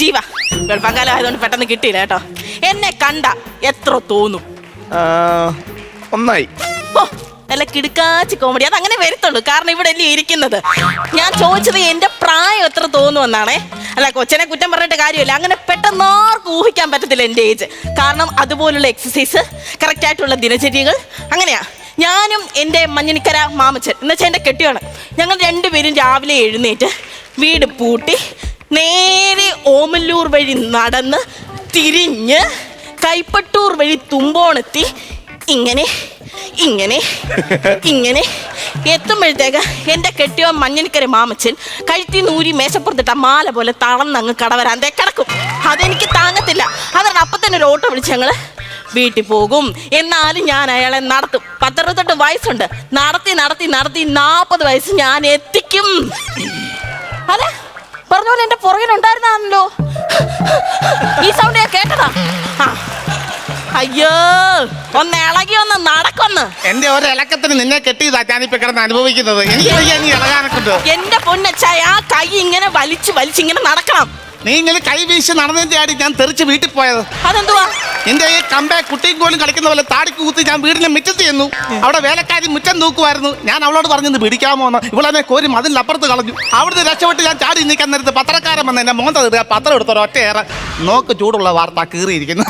ജീവ. വെളുപ്പാങ്കാലം ആയതുകൊണ്ട് പെട്ടെന്ന് കിട്ടിയില്ല കേട്ടോ. എന്നെ കണ്ട എത്ര തോന്നും. ഒന്നായി. ഓ നല്ല കിടുക്കാച്ചി കോമഡി അത് അങ്ങനെ വരത്തുള്ളൂ. കാരണം ഇവിടെ അല്ലേ ഇരിക്കുന്നത്. ഞാൻ ചോദിച്ചത് എന്റെ പ്രായം എത്ര തോന്നുമെന്നാണേ. അല്ല കൊച്ചനെ കുറ്റം പറഞ്ഞിട്ട് കാര്യമില്ല. അങ്ങനെ പെട്ടെന്ന് ആർക്കും ഊഹിക്കാൻ പറ്റത്തില്ല എന്റെ ഏജ് കാരണം അതുപോലുള്ള എക്സസൈസ് കറക്റ്റ് ആയിട്ടുള്ള ദിനചര്യകൾ അങ്ങനെയാ. ഞാനും എന്റെ മഞ്ഞിനിക്കര മാമച്ചൻ എന്ന് വെച്ചാൽ എന്റെ കെട്ടിയാണ്. ഞങ്ങൾ രണ്ടുപേരും രാവിലെ എഴുന്നേറ്റ് വീട് പൂട്ടി നേരെ ഓമല്ലൂർ വഴി നടന്ന് തിരിഞ്ഞ് കൈപ്പട്ടൂർ വഴി തുമ്പോണെത്തി. ഇങ്ങനെ ഇങ്ങനെ ഇങ്ങനെ. എത്തുമ്പോഴത്തേക്ക് എന്റെ കെട്ടിയോ മഞ്ഞനിക്കര മാമച്ചൻ കഴുത്തി നൂരി മേശപ്പുറത്തിട്ട മാല പോലെ തളർന്നങ്ങ് കടവരാന്തേ കിടക്കും. അതെനിക്ക് താങ്ങത്തില്ല. അതുകൊണ്ട് അപ്പം തന്നെ ഒരു ഓട്ടോ വിളിച്ച് ഞങ്ങൾ വീട്ടിൽ പോകും. എന്നാലും ഞാൻ അയാളെ നടത്തും. പത്തറുപത്തെട്ട് വയസ്സുണ്ട്. നടത്തി നടത്തി നടത്തി നാൽപ്പത് വയസ്സ് ഞാൻ എത്തിക്കും. അതെ? പറഞ്ഞ എന്റെ പുറകിൽ ഉണ്ടായിരുന്നാണല്ലോ ഈ സൗണ്ട് ഞാൻ കേട്ടതാ. അയ്യോ ഒന്ന് ഇളകി ഒന്ന് നടക്കൊന്ന്. എന്റെ ഒരു ഇളക്കത്തിന് നിന്നെ കെട്ടിയതാ ഞാനിപ്പോ കിടന്ന് അനുഭവിക്കുന്നത്. എനിക്ക് വയ്യ നീ ഇളകാനൊക്കെ എന്റെ പൊന്നച്ചായ ആ കൈ ഇങ്ങനെ വലിച്ചു വലിച്ചു ഇങ്ങനെ നടക്കണം. നീ ഇങ്ങനെ കൈ വീശി നടന്നതിന്റെ ആടി ഞാൻ തെറിച്ച് വീട്ടിൽ പോയത്. അതെന്തുവാ? നിന്റെ ഈ കമ്പെ കുട്ടിയും കോലും കളിക്കുന്ന പോലെ താടിക്ക് കുത്തി ഞാൻ വീടിനെ മുറ്റത്ത് ചെന്നു. അവിടെ വേലക്കാരി മുറ്റം തൂക്കുമായിരുന്നു ഞാൻ അവളോട് പറഞ്ഞത് പിടിക്കാമോ എന്ന്. ഇവളെന്നെ കോരി മതിലപ്പുറത്ത് കളഞ്ഞു. അവിടുന്ന് രക്ഷപ്പെട്ട് ഞാൻ ചാടി നിൽക്കാൻ നേരത്ത് പത്രക്കാരൻ വന്ന് എന്നെ മോന്ത ഇടുക പത്രം എടുത്തോ ഒറ്റയേറെ നോക്ക് ചൂടുള്ള വാർത്ത കീറിയിരിക്കുന്നു.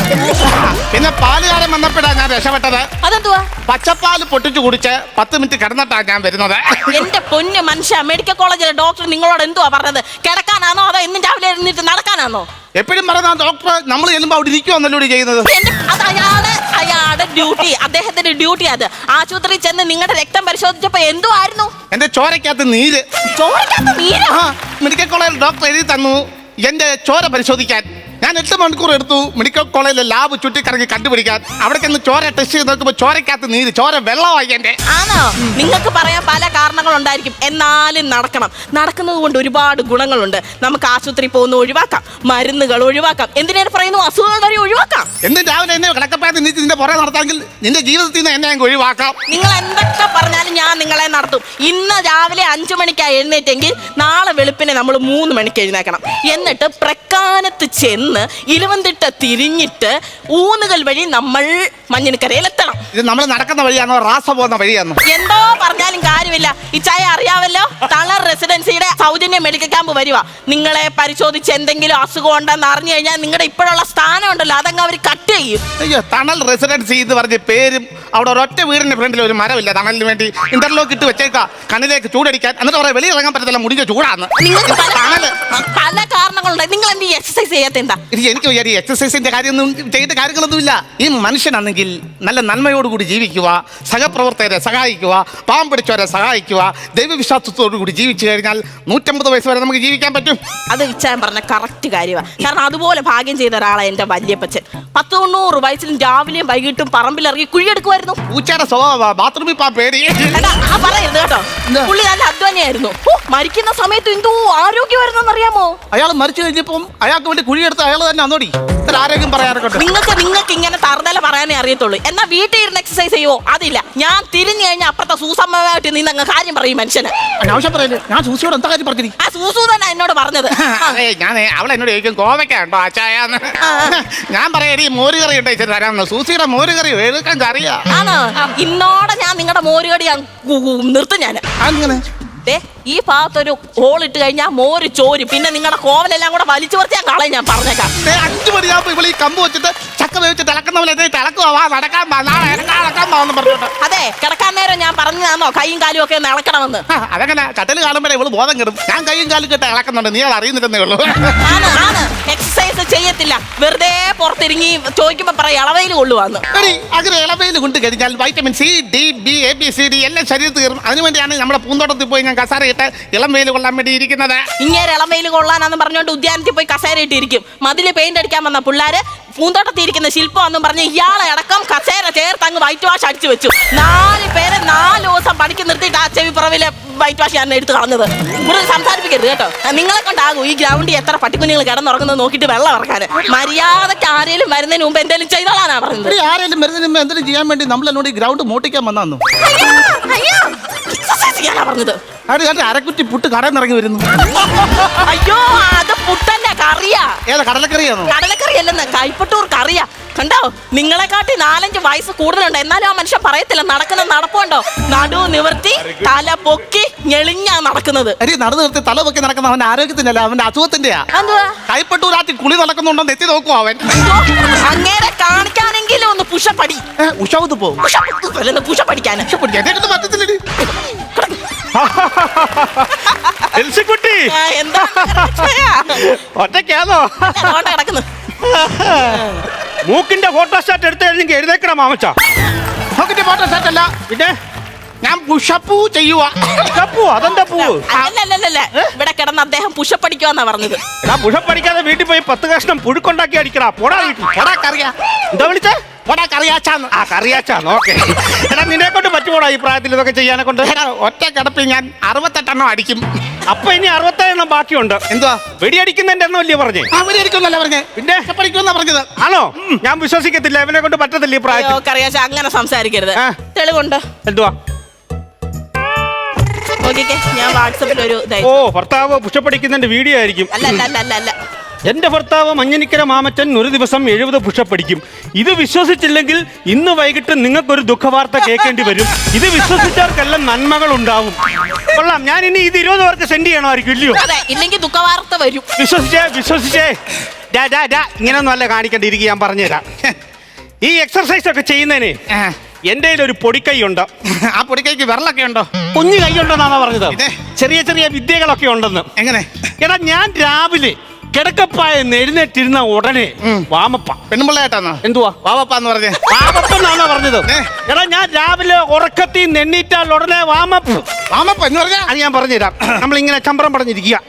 പിന്നെ പാലുകാരൻ വന്നപ്പോഴാണ് ഞാൻ രക്ഷപ്പെട്ടത്. അതെന്തുവാ? പച്ചപ്പാൽ പൊട്ടിച്ചു കുടിച്ച് പത്ത് മിനിറ്റ് കിടന്നിട്ടാണ് ഞാൻ വരുന്നത്. എന്റെ പൊന്ന് മനുഷ്യ മെഡിക്കൽ കോളേജിലെ ഡോക്ടർ നിങ്ങളോട് എന്തുവാ പറഞ്ഞത്? കിടക്കാനാണോ അതോ എന്നും രാവിലെ എഴുന്നേറ്റ് നടക്കാനാണോ എപ്പോഴും പറയുന്ന ഡോക്ടർ നമ്മൾ ചെല്ലുമ്പോൾ അവിടെ ഇരിക്കുവാന്നല്ലോ ചെയ്യുന്നത്. എന്റെ അത് അയാൾ അയാളുടെ ഡ്യൂട്ടി അദ്ദേഹത്തിന്റെ ഡ്യൂട്ടി അത്. ആശുപത്രിയിൽ ചെന്ന് നിങ്ങളുടെ രക്തം പരിശോധിച്ചപ്പോ എന്തുവായിരുന്നു? എന്റെ ചോരക്കകത്ത് നീര്. ചോദിക്കാത്ത നീരോ? ആ മെഡിക്കൽ കോളേജിൽ ഡോക്ടർ എഴുതി തന്നു. എന്റെ ചോര പരിശോധിക്കാൻ. ഞാൻ എട്ട് മണിക്കൂർ എടുത്തു മെഡിക്കൽ കോളേജിലെ ലാബ് ചുറ്റിക്കറങ്ങി കണ്ടുപിടിക്കാൻ. അവിടെ ചെന്ന് ചോര ടെസ്റ്റ് ചെയ്ത് നോക്കുമ്പോൾ ചോരക്കകത്ത് നീര് ചോര വെള്ളമായി എന്റെ. ആണോ? നിങ്ങൾക്ക് പറയാൻ പല കാരണങ്ങൾ ഉണ്ടായിരിക്കും. എന്നാലും നടക്കണം. നടക്കുന്നത് കൊണ്ട് ഒരുപാട് ഗുണങ്ങളുണ്ട്. നമുക്ക് ആശുപത്രി പോകുന്ന ഒഴിവാക്കാം. മരുന്നുകൾ ഒഴിവാക്കാം. എന്തിനേറെ പറയുന്നു അസുഖങ്ങൾ എന്നും രാവിലെ എന്നെ കിടക്കപ്പായത്ത് നീ നിന്റെ പുറകെ നടത്താമെങ്കിൽ നിന്റെ ജീവിതത്തിൽ നിന്ന് എന്നെ അങ്ങ് ഒഴിവാക്കാം. നിങ്ങൾ എന്തൊക്കെ പറഞ്ഞാലും ഞാൻ നിങ്ങളെ നടത്തും. ഇന്ന് രാവിലെ അഞ്ചു മണിക്കാണ് എഴുന്നേറ്റെങ്കിൽ നാളെ വെളുപ്പിനെ നമ്മൾ മൂന്ന് മണിക്ക് എഴുന്നേക്കണം. എന്നിട്ട് പ്രക്കാനത്ത് ചെന്ന് ഇലവന്തിട്ട തിരിഞ്ഞിട്ട് ഊന്നുകൾ വഴി നമ്മൾ മഞ്ഞിനിക്കരയിലെത്തണം ഇത് നമ്മൾ നടക്കുന്ന വഴിയാണോ? റാസ പോകുന്ന വഴിയാണോ? എന്തോ പറഞ്ഞാലും കാര്യമില്ല. ഈ ചായ അറിയാവല്ലോ? തളർ റെസിഡൻസിയുടെ സൗജന്യ മെഡിക്കൽ ക്യാമ്പ് വരുക നിങ്ങളെ പരിശോധിച്ച് എന്തെങ്കിലും അസുഖം ഉണ്ടെന്ന് അറിഞ്ഞു കഴിഞ്ഞാൽ നിങ്ങളുടെ ഇപ്പോഴുള്ള സ്ഥാനം ഉണ്ടല്ലോ. അതങ്ങ് അവർ കട്ട് ചെയ്യും. അയ്യോ തണൽ റെസിഡൻസി എന്ന് പറഞ്ഞ പേരും അവിടെ ഒരൊറ്റ വീടിന്റെ ഫ്രണ്ടിൽ ഒരു മരമില്ല. തണലിന് വേണ്ടി ഇന്റർലോക്ക് ഇട്ട് വെച്ചേക്കാ. കണ്ണിലേക്ക് ചൂടടിക്കാൻ. എന്നിട്ട് പറയാം വെളിയിൽ ഇറങ്ങാൻ പറ്റത്തില്ല. മുടിഞ്ഞ ചൂടാന്ന്. നിങ്ങൾക്ക് പല തണൽ. പല കാരണങ്ങളുണ്ട്. നിങ്ങൾ എന്ത് എക്സസൈസ് ചെയ്യാത്തെന്താ ഇത് എനിക്ക് ഈ എക്സസൈസിന്റെ കാര്യമൊന്നും ചെയ്യേണ്ട കാര്യങ്ങളൊന്നുമില്ല. ഈ മനുഷ്യനാണെങ്കിൽ നല്ല നന്മയോടുകൂടി ജീവിക്കുക സഹപ്രവർത്തകരെ സഹായിക്കുക പാവം പിടിച്ചവരെ സഹായിക്കുക ദൈവവിശ്വാസത്തോടു കൂടി ജീവിച്ചു കഴിഞ്ഞാൽ നൂറ്റമ്പത് വയസ്സ് വരെ നമുക്ക് ജീവിക്കാൻ പറ്റും. അത് വിചാരം പറഞ്ഞ കറക്റ്റ് കാര്യമാണ് കാരണം അതുപോലെ ഭാഗ്യം ചെയ്ത ഒരാളാണ് എന്റെ വല്യപ്പച്ചൻ. പത്ത് തൊണ്ണൂറ് വയസ്സിലും രാവിലെയും വൈകിട്ടും പറമ്പിലിറങ്ങി കുഴിയെടുക്കുമായിരുന്നു. പൂച്ചയുടെ സ്വഭാവ ബാത്റൂമിൽ പാ പേടി. എടാ, ആ പറയരുത് കേട്ടോ? പുള്ളി നല്ല അധ്വാനിയായിരുന്നു. മരിക്കുന്ന സമയത്ത് എന്തോ ആരോഗ്യമായിരുന്നു അറിയാമോ അയാൾ മരിച്ചു കഴിഞ്ഞപ്പം അയാൾക്ക് വേണ്ടി കുഴിയെടുത്ത് അയാൾ തന്നെ അന്നോടി. ഇത്ര ആരെങ്കിലും നിങ്ങൾക്ക് നിങ്ങൾക്ക് ഇങ്ങനെ തറുതല പറയാനേ അറിയത്തുള്ളൂ. എന്നാ വീട്ടിൽ ഇരുന്ന് എക്സസൈസ് ചെയ്യുവോ? അതില്ല. ഞാൻ തിരിഞ്ഞു കഴിഞ്ഞാൽ അപ്പുറത്തെ സൂസമ്മമായിട്ട് നിന്ന് അങ്ങ് കാര്യം പറയും മനുഷ്യന്. പറയല്ലേ ഞാൻ സൂസിയോട് എന്താ കാര്യം പറഞ്ഞു ആ സൂസു തന്നെ എന്നോട് പറഞ്ഞത്. ഞാൻ അവളെ എന്നോട് ചോദിക്കും കോവയ്ക്ക ഉണ്ടോ അച്ചായാന്ന്? ഞാൻ പറയാടി മോരുകറി ഉണ്ടോ ഇച്ചിരി തരാമെന്ന്. സൂസിയുടെ മോരുകറി എഴുതാൻ കറിയാ. ആണോ? ഇന്നോടെ ഞാൻ നിങ്ങളുടെ മോരുകടി നിർത്തും ഞാൻ അങ്ങനെ ദേ, ഈ ഭാഗത്തൊരു ഹോൾ ഇട്ട് കഴിഞ്ഞാൽ മോര് ചോര്. പിന്നെ നിങ്ങളുടെ കോവലെല്ലാം കൂടെ വലിച്ചു പറിച്ച് ഞാൻ കളയും ഞാൻ പറഞ്ഞേക്കാം. ദേ, അഞ്ചു മണിയാകുമ്പോ ഇവൾ ഈ കമ്പ് വെച്ചിട്ട് ചക്ക വേവിച്ചിട്ട് തിളക്കുന്ന പോലെ എന്നെ ഇളക്കുവാ വാ നടക്കാൻ വാ നാളെ ഇളക്കാൻ വാന്ന് പറഞ്ഞോട്ട്. അതെ കിടക്കാൻ നേരം ഞാൻ പറഞ്ഞു തന്നോ കൈയും കാലും ഒക്കെ ഒന്ന് ഇളക്കണമെന്ന്. ആ, അതങ്ങനെ കട്ടൽ കാണുമ്പോഴേ ഇവൾ ബോധം കിടും. ഞാൻ കൈയും കാലും കിട്ട ഇളക്കുന്നുണ്ട്. നീ അത് അറിയുന്നില്ലെന്നേ ഉള്ളൂ. ആണ് ആണ്. എക്സസൈസ് ചെയ്യത്തില്ല. വെറുതെ പുറത്തിറങ്ങി ചോദിക്കുമ്പോ പറയും ഇളവയിൽ കൊള്ളുവാന്ന്. എടി, അങ്ങനെ ഇളവയിൽ കൊണ്ട് കഴിഞ്ഞാൽ vitamin C D B A B C D എല്ലാം ശരീരത്തിൽ കയറും അതിനുവേണ്ടിയാണ് നമ്മുടെ പൂന്തോട്ടത്തിൽ പോയി ഞാൻ കസാര ഇട്ട് ഇളം വെയിൽ കൊള്ളാൻ വേണ്ടി ഇരിക്കുന്നത്. ഇങ്ങനെ ഇളവയിൽ കൊള്ളാനാന്ന് പറഞ്ഞോണ്ട് ഉദ്യാനത്തിൽ പോയി കസേര ഇട്ടിരിക്കും. മതിൽ പെയിന്റ് അടിക്കാൻ വന്ന പിള്ളേര് പൂന്തോട്ടത്തിൽ ഇരിക്കുന്ന എന്ന് പറഞ്ഞ് ഇയാളെ അടക്കം കസേര ചേർത്ത് അങ്ങ് വൈറ്റ് വാഷ് അടിച്ചു വെച്ചു. നാല് പേരെ നാല് ദിവസം പണിക്ക് നിർത്തിയിട്ട് ആ ചെവിപ്പുറവിലെ വൈറ്റ് വാഷ് ഞാൻ എടുത്ത് കളഞ്ഞത്. ഇവിടെ സംസാരിപ്പിക്കരുത് കേട്ടോ. നിങ്ങളെ കൊണ്ടാകും ഈ ഗ്രൗണ്ടിൽ എത്ര പട്ടിക്കുഞ്ഞുങ്ങൾ കിടന്നുറങ്ങുന്നത് നോക്കിയിട്ട് വെള്ളം ഇറക്കാൻ മര്യാദയ്ക്ക് ആരെങ്കിലും വരുന്നതിന് മുമ്പ് എന്തെങ്കിലും ചെയ്തോളാനാ പറഞ്ഞത്. ആരെങ്കിലും വരുന്നതിന് മുമ്പ് എന്തെങ്കിലും ചെയ്യാൻ വേണ്ടി നമ്മൾ എന്നോട് ഈ ഗ്രൗണ്ട് മോട്ടിക്കാൻ വന്നു പറഞ്ഞത് അരക്കുറ്റി പുട്ട് കടയിൽ ഇറങ്ങി വരുന്നു അയ്യോ. അത് പുട്ടല്ല കറിയാ. ഏതാ കടലക്കറിയാണോ? കടലക്കറി അല്ലെന്ന് കൈപ്പട്ടൂർ കറിയാ. കണ്ടോ? നിങ്ങളെക്കാട്ടി നാലഞ്ച് വയസ്സ് കൂടുതലുണ്ട്. എന്നാലും ആ മനുഷ്യൻ പറയത്തില്ല നടക്കുന്ന നടപ്പുണ്ടോ? നടു നിവർത്തി തല പൊക്കി ഞെളിഞ്ഞാ നടക്കുന്നത്. അരി നടന്നു നിർത്തി തല പൊക്കി നടക്കുന്ന അവന്റെ ആരോഗ്യത്തിനല്ല അവന്റെ അസുഖത്തിന്റെയാ. എന്തുവാ? കൈപ്പട്ടൂരാറ്റി കുളി നടക്കുന്നുണ്ടോ എത്തി നോക്കും അവൻ. അങ്ങേരെ കാണിക്കാനെങ്കിലും ഒന്ന് പുഷപ്പടി. ഉഷാവത്ത് പോകും പുഷ പുഷപ്പടിക്കാൻ പറ്റത്തില്ലടി. എൽസിക്കുട്ടി. എന്താ? അങ്ങോട്ട് കിടക്കുന്നു മൂക്കിന്റെ ഫോട്ടോസ്റ്റാറ്റ് എടുത്ത് കഴിഞ്ഞെങ്കിൽ എഴുതേക്കണം മാമച്ച? മൂക്കിന്റെ ഫോട്ടോസ്റ്റാറ്റ് അല്ല. പിന്നെ? ഞാൻ പുഷപ്പൂ ചെയ്യുവാ. പൂ അതെന്താ പൂ അല്ലല്ലല്ല ഇവിടെ കിടന്ന് അദ്ദേഹം പുഷപ്പടിക്കുവാന്നാ പറഞ്ഞത്. എടാ പുഷപ്പ് അടിക്കാതെ വീട്ടിൽ പോയി പത്ത് കഷ്ണം പുഴുക്കൊണ്ടാക്കി അടിക്കടാ. പോടാ വീട്ടിൽ. പോടാ കറിയാ. എന്താ വിളിച്ചേ? പോടാ കറിയാച്ചാന്ന്. ആ കറിയാച്ചാന്ന് ഓക്കെ. എടാ നിന്നെ കൊണ്ട് പറ്റുമോടാ ഈ പ്രായത്തിൽ ഇതൊക്കെ ചെയ്യാനെ കൊണ്ട്? എടാ, ഒറ്റ കിടപ്പിൽ ഞാൻ അറുപത്തെട്ടെണ്ണം അടിക്കും. അപ്പൊ ഇനി അറുപത്തേഴെണ്ണം ബാക്കിയുണ്ട്. എന്തുവാ? വെടിയടിക്കുന്നതിന്റെ എണ്ണം വലിയ പറഞ്ഞേ? ആ വെടിയടിക്കുന്നല്ല പറഞ്ഞേ? പിന്നെ? പഠിക്കുമെന്നാ പറഞ്ഞത്. ആണോ? ഞാൻ വിശ്വസിക്കത്തില്ല ഇവനെ കൊണ്ട് പറ്റത്തില്ല ഈ പ്രായം പ്രായത്തിൽ. കറിയാച്ച അങ്ങനെ സംസാരിക്കരുത്. തെളിവുണ്ട്. എന്തുവാ? ഞാൻ വാട്സപ്പിൽ ഒരു ഓ ഭർത്താവ് പുഷപ്പടിക്കുന്നതിന്റെ വീഡിയോ ആയിരിക്കും. അല്ല അല്ല അല്ല അല്ല. എന്റെ ഭർത്താവ് മഞ്ഞനിക്കര മാമച്ചൻ ഒരു ദിവസം എഴുപത് പുഷപ്പടിക്കും ഇത് വിശ്വസിച്ചില്ലെങ്കിൽ ഇന്ന് വൈകിട്ട് നിങ്ങൾക്കൊരു ദുഃഖവാർത്ത കേൾക്കേണ്ടി വരും. ഇത് വിശ്വസിച്ചവർക്കെല്ലാം നന്മകൾ ഉണ്ടാവും കൊള്ളാം. ഞാൻ ഇനി ഇത് ഇരുപത് പേർക്ക് സെൻഡ് ചെയ്യണമായിരിക്കും ഇല്ലയോ? അതെ ഇല്ലെങ്കിൽ ദുഃഖവാർത്ത വരും. വിശ്വസിച്ചേ വിശ്വസിച്ചേ. ഡാ ഡാ ഡാ ഇങ്ങനെയൊന്നും അല്ല കാണിക്കേണ്ടിയിരിക്കും ഞാൻ പറഞ്ഞുതരാം. ഈ എക്സർസൈസ് ഒക്കെ ചെയ്യുന്നതിന് എന്റെ എന്റെ ഒരു പൊടിക്കൈ ഉണ്ട്. ആ പൊടിക്കൈക്ക് വിരലൊക്കെ ഉണ്ടോ? കുഞ്ഞു കൈ ഉണ്ടെന്നാണോ പറഞ്ഞത്? ഇതേ. ചെറിയ ചെറിയ വിദ്യകളൊക്കെ ഉണ്ടെന്ന്. എങ്ങനെ? എടാ ഞാൻ രാവിലെ കിടക്കപ്പായ എഴുന്നേറ്റിരുന്ന ഉടനെ വാമപ്പ. പെണ്ണുമ്പിള്ളയായിട്ടാന്നോ? എന്തുവാ? വാമപ്പ എന്ന് പറഞ്ഞേ. വാമപ്പെന്നാണോ പറഞ്ഞത്? ഏ. എടാ ഞാൻ രാവിലെ ഉറക്കത്തിൽ നെണ്ണീറ്റാൽ ഉടനെ വാമപ്പ്. വാമപ്പ എന്ന് പറഞ്ഞാ? അത് ഞാൻ പറഞ്ഞുതരാം. നമ്മളിങ്ങനെ ചമ്പരം പറഞ്ഞിരിക്കുക.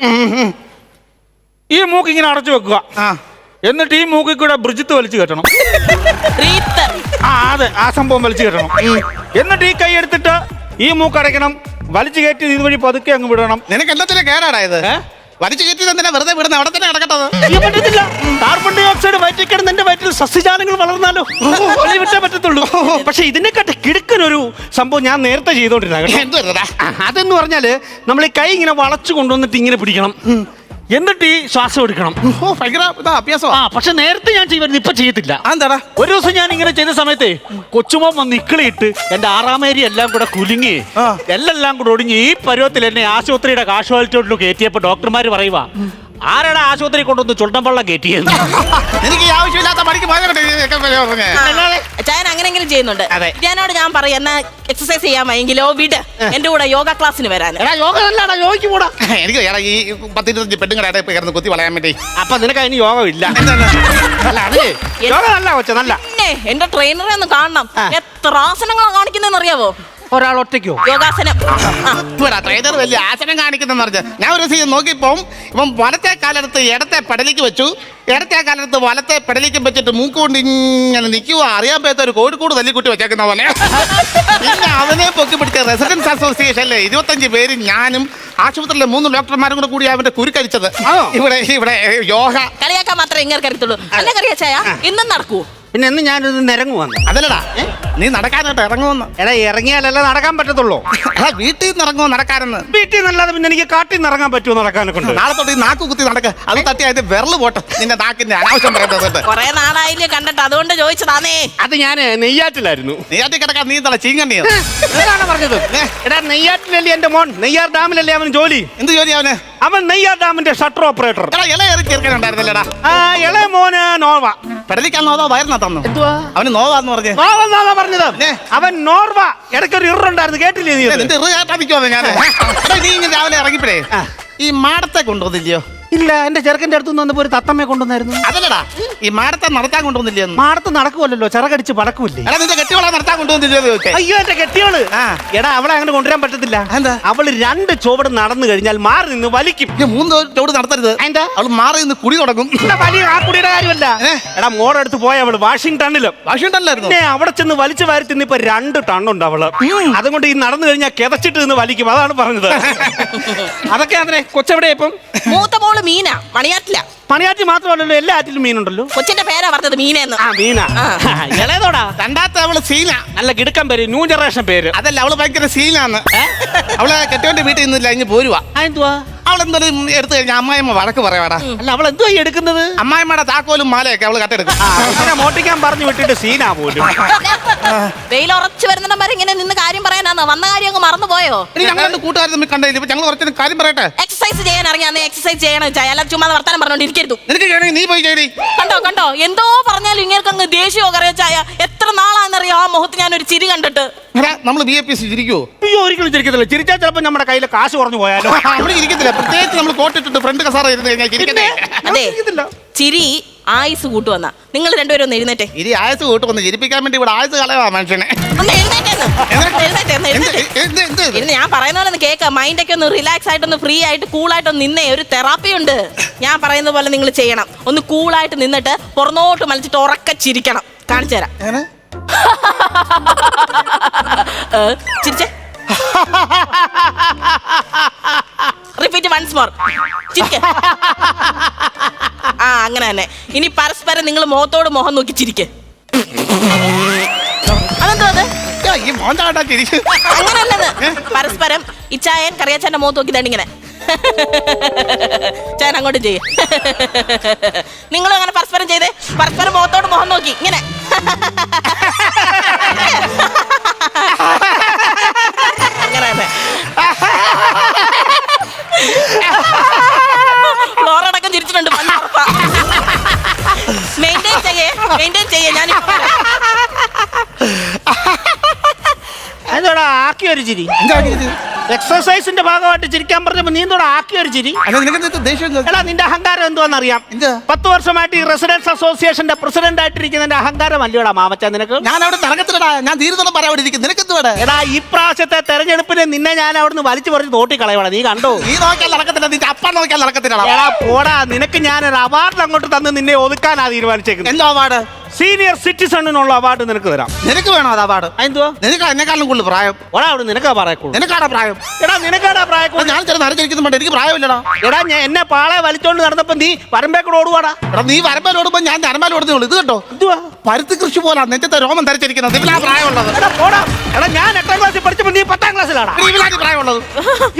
ഈ മൂക്ക് ഇങ്ങനെ അടച്ചു വെക്കുക. ആ. എന്നിട്ട് ഈ മൂക്കിൽ കൂടെ ബ്രിജിത്ത് വലിച്ചു കെട്ടണം. ആ അതെ ആ സംഭവം വലിച്ചു കെട്ടണം. എന്നിട്ട് ഈ കൈ എടുത്തിട്ട് ഈ മൂക്ക് അടയ്ക്കണം. വലിച്ചു കയറ്റി ഇതുവഴി പതുക്കെ അങ്ങ് വിടണം. നിനക്ക് എന്താ കേടാടാ ഇത്. ഏ? വലിച്ചു കയറ്റി തന്നെ വെറുതെ വിടുന്ന അവിടെ തന്നെ കിടക്കട്ടത് ചെയ്യാൻ പറ്റത്തില്ല. കാർബൺ ഡൈ ഓക്സൈഡ് വയറ്റിൽ എന്റെ വയറ്റിൽ സസ്യജാലങ്ങൾ വളർന്നാലോ? വെളി വിട്ടേ പറ്റത്തുള്ളൂ. പക്ഷെ ഇതിനെക്കാട്ട് കിടുക്കനൊരു സംഭവം ഞാൻ നേരത്തെ ചെയ്തോണ്ടിരുന്ന കേട്ടോ. അതെന്ന് പറഞ്ഞാൽ നമ്മൾ ഈ കൈ ഇങ്ങനെ വളച്ചു കൊണ്ടുവന്നിട്ട് ഇങ്ങനെ പിടിക്കണം. എന്നിട്ട് ഈ ശ്വാസം എടുക്കണം. ഓ ഭയങ്കര ഇതാ അഭ്യാസമാ. ആ പക്ഷെ നേരത്തെ ഞാൻ ചെയ്യുമായിരുന്നു ഇപ്പൊ ചെയ്യത്തില്ല എന്താടാ ഒരു ദിവസം ഞാൻ ഇങ്ങനെ ചെയ്ത സമയത്തെ കൊച്ചുമോൻ വന്ന് ഇക്കിളിയിട്ട് എന്റെ ആറാമേരി എല്ലാം കൂടെ കുലുങ്ങി ആ. എല്ലാം കൂടെ ഒടിഞ്ഞ് ഈ പരുവത്തിൽ എന്നെ ആശുപത്രിയുടെ കാഷ്വാലിറ്റിയോട്ടിൽ കയറ്റിയപ്പോ ഡോക്ടർമാർ പറയുക ആരാടാ ആശുപത്രി കൊണ്ടുവന്ന് ചുണ്ടൻ വെള്ളം കയറ്റിയത്? എനിക്ക് ഈ ആവശ്യമില്ലാത്ത പണിക്ക് പറഞ്ഞേ. ചായൻ അങ്ങനെങ്കിലും ചെയ്യുന്നുണ്ട്. അതെ. ഞാനോട് ഞാൻ പറയാം എന്നാ എക്സസൈസ് ചെയ്യാൻ വയ്യെങ്കിലോ വിട്. എന്റെ കൂടെ യോഗ ക്ലാസ്സിന് വരാൻ. എടാ യോഗ അല്ലടാ യോഗയ്ക്ക് കൂടാ എനിക്ക് എടാ ഈ പത്തിരുപത്തഞ്ച് പെണ്ണുങ്ങളുടെ ഇപ്പൊ കിടന്ന് കുത്തി വളയാൻ വേണ്ടി. അപ്പൊ നിനക്ക് അതിന് യോഗമില്ല ഇല്ല. അല്ല അത് യോഗ നല്ല കൊച്ച നല്ല. പിന്നെ എന്റെ ട്രെയിനറെ ഒന്ന് കാണണം. എത്ര ആസനങ്ങളാണ് കാണിക്കുന്നതെന്ന് അറിയാവോ? ഒരാൾ ഒറ്റയ്ക്കോ? യോഗാസനം. ഇവിടെ ട്രെയിനർ വലിയ ആസനം കാണിക്കുന്നെന്ന് പറഞ്ഞ. ഞാൻ ഒരു ദിവസം നോക്കിപ്പോ ഇപ്പം വലത്തെ കാലെടുത്ത് ഇടത്തെ പെടലിക്ക് വെച്ചു. ഇടത്തെ കാലെടുത്ത് വലത്തെ പെടലിക്കും വെച്ചിട്ട് മൂക്ക് കൊണ്ട് ഇങ്ങനെ നിൽക്കുക അറിയാൻ പറ്റാത്ത ഒരു കോഴിക്കോട് തല്ലിക്കുട്ടി വെച്ചേക്കുന്ന പോലെ പിന്നെ അവനെ പൊക്കി പിടിച്ച റെസിഡൻസ് അസോസിയേഷനിലെ ഇരുപത്തഞ്ച് പേര് ഞാനും ആശുപത്രിയിലെ മൂന്ന് ഡോക്ടർമാരും കൂടെ കൂടി അവന്റെ കുരുക്കരിച്ചത്? ഇവിടെ ഇവിടെ യോഗ. കളിയാക്കാൻ മാത്രമേ ഇങ്ങനെ കരുത്തുള്ളൂ. അല്ല ഇന്നും നടക്കൂ പിന്നെ എന്ന് ഞാനൊന്ന് നിരങ്ങു വന്നു അതല്ലടാ നീ നടക്കാനായിട്ട് ഇറങ്ങുമെന്ന്. എടാ ഇറങ്ങിയാലല്ലേ നടക്കാൻ പറ്റത്തുള്ളൂ. അതാ വീട്ടിൽ നിന്ന് ഇറങ്ങുമോ നടക്കാനെന്ന്? വീട്ടിൽ നിന്നല്ലാതെ പിന്നെ എനിക്ക് കാട്ടിൽ നിന്ന് ഇറങ്ങാൻ പറ്റുമോ നടക്കാനെ കൊണ്ട് നാളെ തൊട്ട് ഈ നാക്ക് കുത്തി നടക്ക. അത് തട്ടി അതിന്റെ വിരൽ പോട്ടെ. നിന്റെ നാക്കിന്റെ അനാവശ്യം പറയുന്നത് കൊറേ നാളായില്ലേ കണ്ടിട്ട്. അതുകൊണ്ട് ചോദിച്ചതാണേ. അത് ഞാൻ നെയ്യാറ്റിലായിരുന്നു. നെയ്യാറ്റിൽ കിടക്കാൻ നീ തല ചീങ്കണ്ണി എന്താണ് പറഞ്ഞത്? എടാ നെയ്യാറ്റിലല്ലേ എന്റെ മോൻ? നെയ്യാർ ഡാമിലല്ലേ അവന് ജോലി? എന്ത് ജോലി അവന്? അവൻ നെയ്യാർ ഡാമിന്റെ ഷട്ടർ ഓപ്പറേറ്റർ. ഏറി ചെറുക്കനുണ്ടായിരുന്നല്ലേടാ ഇളയ മോന് നോർവ പെടലിക്കാൻ നോവാ വയറിനാ തന്നു അവന് നോവാന്ന് പറഞ്ഞേ. നോവെന്നാണോ പറഞ്ഞത്? ഏ. അവൻ നോർവ ഇടയ്ക്കൊരു ഇറുണ്ടായിരുന്നു കേട്ടില്ലേ നീ ഏ, അത്? നിന്റെ ഇറ് കേട്ടാ നിൽക്കുവാ ഞാൻ. എടാ നീ ഇങ്ങനെ രാവിലെ ഇറങ്ങിപ്പോഴേ. ഈ മാടത്തെ കൊണ്ടുവന്നില്ലയോ? ഇല്ല എന്റെ ചെറുക്കന്റെ അടുത്ത് വന്നപ്പോ ഒരു തത്തമ്മയെ കൊണ്ടുവന്നായിരുന്നു. അതല്ലടാ ഈ മാടത്തെ നടത്താൻ കൊണ്ടുവന്നില്ലേ? മാടത്ത് നടക്കുമല്ലോ ചിറകടിച്ച് പടക്കൂല്ലേ? എടാ നിന്റെ കെട്ടിയോളെ നടത്താൻ കൊണ്ടുവന്നില്ലേ അയ്യോ എന്റെ കെട്ടിയോൾ. എടാ അവളെ അങ്ങനെ കൊണ്ടുവരാൻ പറ്റത്തില്ല. എന്താ? അവൾ രണ്ട് ചുവട് നടന്നു കഴിഞ്ഞാൽ മാറി നിന്ന് വലിക്കും. മൂന്ന് ചോട് നടത്തരുത്. എന്താ? അവൾ മാറി നിന്ന് കുടി തുടങ്ങും. വലിയ ആ കുടിയുടെ കാര്യമല്ല. എടാ മോടെ അടുത്ത് പോയ അവൾ വാഷിംഗ്ടണിലും വാഷിംഗ്ടണിലായിരുന്നു അവിടെ ചെന്ന് വലിച്ചു വാരി തിന്ന് ഇപ്പൊ രണ്ട് ടണ്ണുണ്ട് അവൾ. അതുകൊണ്ട് ഈ നടന്നു കഴിഞ്ഞാൽ കിതച്ചിട്ട് നിന്ന് വലിക്കും. അതാണ് പറഞ്ഞത്. അതൊക്കെ അതെ കൊച്ചെവിടെ ഇപ്പം? മൂത്ത മോൾ മീന മണിയാറ്റില്ല പണിയാറ്റി മാത്രമല്ലല്ലോ എല്ലാ ആറ്റിലും മീനുണ്ടല്ലോ. കൊച്ചിന്റെ പേരാ പറഞ്ഞത് മീനെന്ന് ആ മീനാ. ആ. ഇളയതോടാ. രണ്ടാമത്തെ അവൾ സീന. നല്ല കിടുക്കം പേര് ന്യൂ ജനറേഷൻ പേര്. അതല്ല അവൾ ഭയങ്കര സീനാന്ന്. അവളെ കെട്ടിയോന്റെ വീട്ടിൽ നിന്നില്ല ഇങ്ങ് പോരുവാ. എന്തുവാ? അവൾ എന്തായാലും എടുത്തു കഴിഞ്ഞാൽ അമ്മായിമ്മ വഴക്ക് പറയാടാ അല്ല അവൾ എന്തോ ഈ എടുക്കുന്നത്? അമ്മായിമ്മയുടെ താക്കോലും മാലയൊക്കെ അവൾ കട്ടെടുക്കും. മോട്ടിക്കാൻ പറഞ്ഞു വിട്ടിട്ട് സീനാ പോലും. വെയിൽ ഉറച്ചു വരുന്നിടം വരെ ഇങ്ങനെ നിന്ന് കാര്യം പറയാനാ വന്ന കാര്യം അങ്ങ് മറന്നു പോയോ ഇനി ഞങ്ങളുടെ കൂട്ടുകാർ തമ്മിൽ കണ്ടില്ല ഇപ്പൊ ഞങ്ങൾ കുറച്ചു കാര്യം പറയട്ടെ? എക്സസൈസ് ചെയ്യാൻ അറിയാന്ന് എക്സസൈസ് ചെയ്യണം ചായ അല്ലാതെ ചുമ്മാ വർത്താനം പറഞ്ഞോണ്ടിരിക്കരുത് നിനക്ക് ചെയ്യണമെങ്കിൽ നീ പോയി ചെയ്യടി. കണ്ടോ കണ്ടോ? എന്തോ പറഞ്ഞാലും ഇങ്ങനെ അങ്ങ് ദേഷ്യമോ കറിയോ ചായ. എത്ര നാളാന്നറിയോ ആ മുഖത്ത് ഞാൻ ഒരു ചിരി കണ്ടിട്ട്? നമ്മൾ ബി എ പി സി ഇരിക്കുവോ അയ്യോ ഒരിക്കലും ചിരിക്കത്തില്ല. ചിരിച്ചാൽ ചിലപ്പോൾ നമ്മുടെ കയ്യിലെ കാശ് കുറഞ്ഞു പോയാലോ? അവിടെ ഇരിക്കത്തില്ല. പ്രത്യേകിച്ച് നമ്മൾ കോട്ടിട്ടിട്ട് ഫ്രണ്ട് കസാറ ഇരുന്ന് കഴിഞ്ഞാൽ ചിരി ആയുസ് കൂട്ടുവന്ന. നിങ്ങൾ രണ്ടുപേരും ഒന്ന് എഴുന്നേറ്റേ. ഇനി ആയസ് കൂട്ട് വന്ന് ചിരിപ്പിക്കാൻ വേണ്ടി ഇവിടെ ആയസ് കളയാ മനുഷ്യനെ. ഒന്ന് എഴുന്നേറ്റേന്ന് ഒന്ന് എഴുന്നേറ്റേ ഒന്ന് എന്ത് എഴുന്നേറ്റേ. എന്ത് എന്ത്? ഇത്? ഇരുന്ന് ഞാൻ പറയുന്ന പോലെ ഒന്ന് കേക്ക്. മൈൻഡൊക്കെ ഒന്ന് റിലാക്സ് ആയിട്ടൊന്ന് ഫ്രീ ആയിട്ട് കൂളായിട്ട് ഒന്ന് നിന്നേ. ഒരു തെറാപ്പി ഉണ്ട്. ഞാൻ പറയുന്ന പോലെ നിങ്ങൾ ചെയ്യണം. ഒന്ന് കൂളായിട്ട് നിന്നിട്ട് പുറന്നോട്ട് മലിച്ചിട്ട് ഉറക്ക ചിരിക്കണം. കാണിച്ചു തരാം. എങ്ങനെ? ഏ, ചിരിച്ചേ. റിപ്പീറ്റ് വൺസ് മോർ ആ അങ്ങനെ തന്നെ. ഇനി പരസ്പരം നിങ്ങൾ മുഖത്തോട് മുഖം നോക്കി ചിരിക്ക്. അതെന്തോ അത്? ഈ മോന്താണ്ടാ ചിരി. അങ്ങനല്ലത് പരസ്പരം ഇച്ചായൻ കറിയാച്ചാന്റെ മുഖത്ത് നോക്കി ഇങ്ങനെ. ചായൻ അങ്ങോട്ട് ചെയ്യ. നിങ്ങളും അങ്ങനെ പരസ്പരം ചെയ്തേ പരസ്പരം മുഖത്തോട് മുഖം നോക്കി. ഇങ്ങനെ. അങ്ങനെ തന്നെ ഫ്ലോറടക്കം ചിരിച്ചിട്ടുണ്ട് മെയിന്റെയിൻ ചെയ്യേ മെയിന്റെയിൻ ചെയ്യേ ഞാൻ എന്തോടാ ആക്കി ഒരു ചിരി? എന്താ ചിരിച്ചത്? എക്സർസൈസിന്റെ ഭാഗമായിട്ട് ചിരിക്കാൻ പറഞ്ഞപ്പോ നീ എന്തോടെ ആക്കിയ ഒരു ചിരി? അല്ല നിനക്ക് എന്താ ദേഷ്യം എന്താ? എടാ നിന്റെ അഹങ്കാരം എന്തുവാന്നറിയാം? എന്ത്? പത്ത് വർഷമായിട്ട് ഈ റെസിഡൻസ് അസോസിയേഷന്റെ പ്രസിഡന്റ് ആയിട്ടിരിക്കുന്നതിന്റെ അഹങ്കാരം അല്ലയോടാ മാമച്ച നിനക്ക്? ഞാൻ അവിടെ തറക്കത്തിലടാ ഞാൻ തീരുന്നോളം പറയാൻ അവിടെ ഇരിക്കും. നിനക്ക് എന്തുവാടെ എടാ ഈ പ്രാവശ്യത്തെ തെരഞ്ഞെടുപ്പിന് നിന്നെ ഞാൻ അവിടുന്ന് വലിച്ചു പറിച്ച് തോട്ടി കളയണം നീ കണ്ടോ? നീ നോക്കാൻ നടക്കത്തില്ല. നിന്റെ അപ്പ നോക്കാൻ നടക്കത്തില്ലടാ. എടാ പോടാ. നിനക്ക് ഞാൻ ഒരു അവാർഡ് അങ്ങോട്ട് തന്ന് നിന്നെ ഒതുക്കാനാ തീരുമാനിച്ചേക്കുന്നത്. എന്തോ അവാർഡ് സീനിയർ സിറ്റിസണിനുള്ള അവാർഡ് നിനക്ക് തരാം. നിനക്ക് വേണോ അത് അവാർഡ് എന്തുവാ നിനക്ക് എന്നെക്കാളും കൂടുതൽ പ്രായം. ഓടാ അവിടെ നിനക്കാ പറയക്കുള്ളൂ നിനക്കാടാ പ്രായം. എടാ നിനക്കാടാ പ്രായം ഞാൻ ചില നരച്ചിരിക്കുന്നുണ്ട് എനിക്ക് പ്രായമില്ലടാ. എടാ ഞാൻ എന്നെ പാളെ വലിച്ചോണ്ട് നടന്നപ്പോ നീ വരമ്പേക്കൂടെ ഓടുവാടാ. എടാ നീ വരമ്പാലോടുമ്പോ ഞാൻ തരമ്പാലോടുന്നേ ഉള്ളൂ. ഇത് കേട്ടോ എന്തുവാ? പരുത്തി കൃഷി പോലെ നെറ്റത്തെ രോമം ധരിച്ചിരിക്കുന്നത്. ഇതിലാ പ്രായമുള്ളത്. എടാ പോടാ. എടാ ഞാൻ എട്ടാം ക്ലാസ്സിൽ പഠിച്ചപ്പോ നീ പത്താം ക്ലാസ്സിലാടാ ഇവനാണ് പ്രായമുള്ളത്.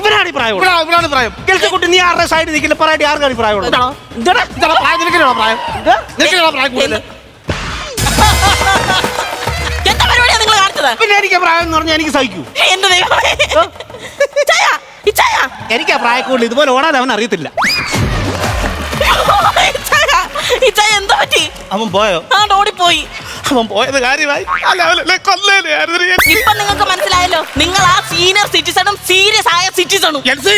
ഇവനാണ് പ്രായം ഇവനാണ് പ്രായം. ഗൾഫ് കുട്ടി നീ ആരുടെ സൈഡിൽ നിൽക്കില്ല പറയാടി ആർക്കാണ് പ്രായമുള്ളത്? പ്രായം പ്രായം. നിനക്കിനാണോ പ്രായം കൂടുതൽ എന്താ പരിപാടിയാ നിങ്ങൾ കാണിച്ചത് പിന്നെ എനിക്ക് പ്രായം എന്ന് പറഞ്ഞാൽ എനിക്ക് സഹിക്കൂ. എന്റെ ദൈവമേ? ഇച്ചായ ഇച്ചായ. എനിക്ക് ആ പ്രായക്കൂടുതൽ ഇതുപോലെ ഓടാൻ അവൻ അറിയത്തില്ല. ഇച്ചായ ഇച്ചായ എന്താ പറ്റി? അവൻ പോയോ? ആ ഓടിപ്പോയി. അവൻ പോയത് കാര്യമായി. അല്ല അവനല്ലേ. ഇപ്പൊ നിങ്ങൾക്ക് മനസ്സിലായല്ലോ നിങ്ങൾ ആ സീനിയർ സിറ്റിസണും സീരിയസ് ആയ സിറ്റിസണും എൽസി